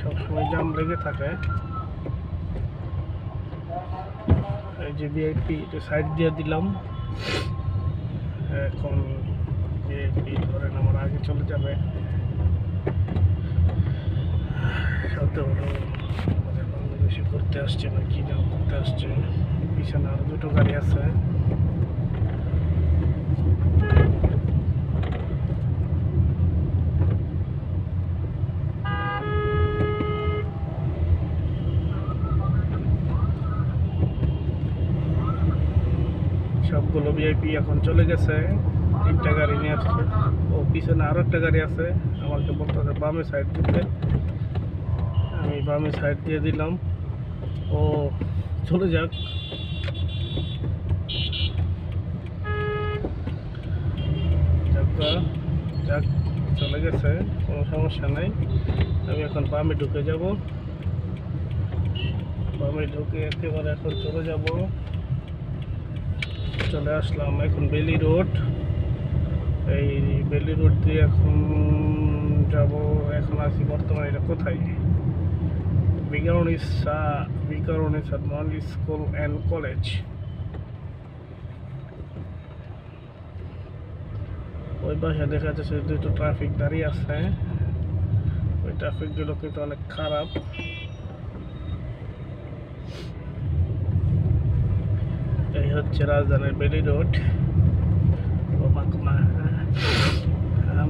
সবসময় জাম লেগে থাকে। এই যে ভিআইপি সাইড দিয়ে দিলাম। এখন ভিআইপি ধরেন আমার আগে চলে যাবে। সাথে হলো আমাদের বাংলাদেশে করতে আসছে না কি করতে আসছে। পিছনে আরও দুটো গাড়ি আছে। সবগুলো ভিআইপি এখন চলে গেছে। তিনটা গাড়ি নিয়ে আসছে। ও, পিছনে আরও একটা গাড়ি আছে। আমাকে বলতেছে বামে সাইড দিতে। আমি বামে সাইড দিয়ে দিলাম। ও, চলে যাক। যাক, চলে গেছে। কোনো সমস্যা নাই। আমি এখন বামে ঢুকে যাব। বামে ঢুকে একেবারে এখন চলে যাব। চলে আসলাম এখন বেলি রোড। এই বেলি রোড দিয়ে এখন যাব, এখন আছি বর্তমানে এটা কোথায়? বিকারণিসা বিকারণিসা নন স্কুল অ্যান্ড কলেজ। ওই পাশে দেখা যাচ্ছে দুটো ট্রাফিক দাঁড়িয়ে আছে। ওই ট্রাফিকগুলো কিন্তু অনেক খারাপ এই হচ্ছে রাজধানীর বেলি রোড